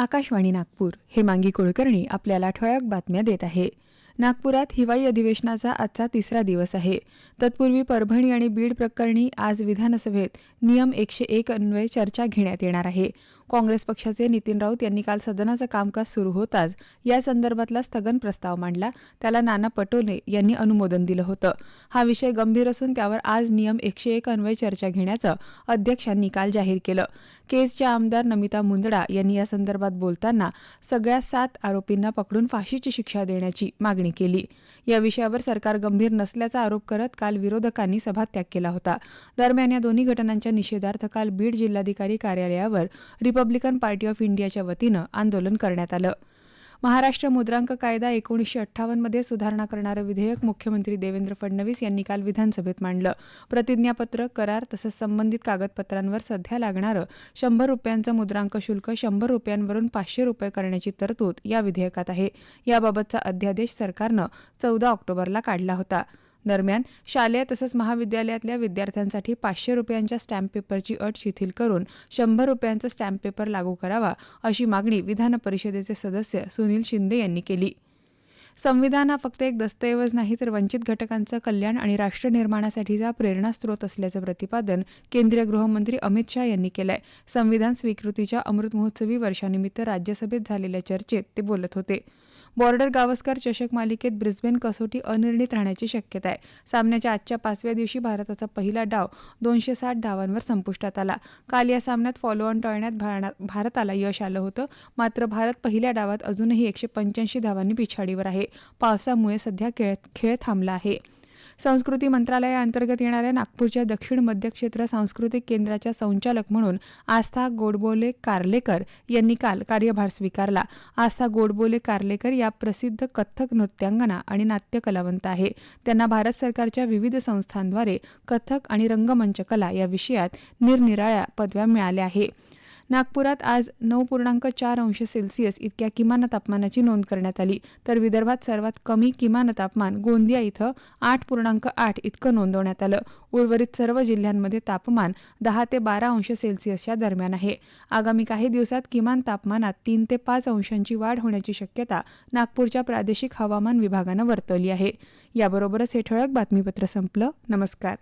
आकाशवाणी नागपूर हे मांगी कुलकर्णी आपल्याला ठळक बातम्या देत आहे. नागपुरात हिवाळी अधिवेशनाचा आजचा तिसरा दिवस आहे. तत्पूर्वी परभणी आणि बीड प्रकरणी आज विधानसभेत नियम एकशे एक अन्वये चर्चा घेण्यात येणार आहे. काँग्रेस पक्षाचे नितीन राऊत यांनी काल सदनाचं कामकाज सुरू होताच या संदर्भातला स्थगन प्रस्ताव मांडला. त्याला नाना पटोले यांनी अनुमोदन दिलं होतं. हा विषय गंभीर असून त्यावर आज नियम एकशे एक अन्वय चर्चा घेण्याचं अध्यक्षांनी काल जाहीर केलं. केजच्या आमदार नमिता मुंदडा यांनी या संदर्भात बोलताना सगळ्या सात आरोपींना पकडून फाशीची शिक्षा देण्याची मागणी केली. या विषयावर सरकार गंभीर नसल्याचा आरोप करत काल विरोधकांनी सभात्याग केला होता. दरम्यान या दोन्ही घटनांच्या निषेधार्थ काल बीड जिल्हाधिकारी कार्यालयावर रिपब्लिकन पार्टी ऑफ इंडियाच्या वतीनं आंदोलन करण्यात आलं. महाराष्ट्र मुद्रांक कायदा एकोणीसशे अठ्ठावन्नमध्ये सुधारणा करणारं विधेयक मुख्यमंत्री देवेंद्र फडणवीस यांनी काल विधानसभेत मांडलं. प्रतिज्ञापत्र करार तसंच संबंधित कागदपत्रांवर सध्या लागणारं शंभर रुपयांचं मुद्रांक शुल्क शंभर रुपयांवरून पाचशे रुपये करण्याची तरतूद या विधेयकात आहे. याबाबतचा अध्यादेश सरकारनं चौदा ऑक्टोबरला काढला होता. दरम्यान शालेय तसंच महाविद्यालयातल्या विद्यार्थ्यांसाठी पाचशे रुपयांच्या स्टॅम्प पेपरची अट शिथिल करून शंभर रुपयांचा स्टॅम्प पेपर लागू करावा अशी मागणी विधान परिषदेचे सदस्य सुनील शिंदे यांनी केली. संविधान हा फक्त एक दस्तऐवज नाही तर वंचित घटकांचं कल्याण आणि राष्ट्र निर्माणासाठीचा प्रेरणास्त्रोत असल्याचं प्रतिपादन केंद्रीय गृहमंत्री अमित शाह यांनी केलंय. संविधान स्वीकृतीच्या अमृत महोत्सवी वर्षानिमित्त राज्यसभेत झालेल्या चर्चेत ते बोलत होते. बॉर्डर गावस्कर चषक मालिकेत ब्रिस्बेन कसोटी अनिर्णित राहण्याची शक्यता आहे. सामन्याच्या आजच्या पाचव्या दिवशी भारताचा पहिला डाव दोनशे साठ धावांवर संपुष्टात आला. काल या सामन्यात फॉलो ऑन टळण्यात भारताला यश आलं होतं. मात्र भारत पहिल्या डावात अजूनही एकशे पंच्याऐंशी धावांनी पिछाडीवर आहे. पावसामुळे सध्या खेळ खेळ थांबला आहे. संस्कृती मंत्रालयाअंतर्गत येणाऱ्या नागपूरच्या दक्षिण मध्य क्षेत्र सांस्कृतिक केंद्राच्या संचालक म्हणून आस्था गोडबोले कार्लेकर यांनी काल कार्यभार स्वीकारला. आस्था गोडबोले कार्लेकर या प्रसिद्ध कथ्थक नृत्यांगना आणि नाट्यकलावंत आहे. त्यांना भारत सरकारच्या विविध संस्थांद्वारे कथक आणि रंगमंच कला या विषयात निरनिराळ्या पदव्या मिळाल्या आहे. नागपुरात आज नऊ पूर्णांक चार अंश सेल्सिअस इतक्या किमान तापमानाची नोंद करण्यात आली. तर विदर्भात सर्वात कमी किमान तापमान गोंदिया इथं आठ पूर्णांक आठ इतकं नोंदवण्यात आलं. उर्वरित सर्व जिल्ह्यांमध्ये तापमान दहा ते बारा अंश सेल्सिअसच्या दरम्यान आहे. आगामी काही दिवसात किमान तापमानात तीन ते पाच अंशांची वाढ होण्याची शक्यता नागपूरच्या प्रादेशिक हवामान विभागानं वर्तवली आहे. याबरोबरच हे ठळक बातमीपत्र संपलं. नमस्कार.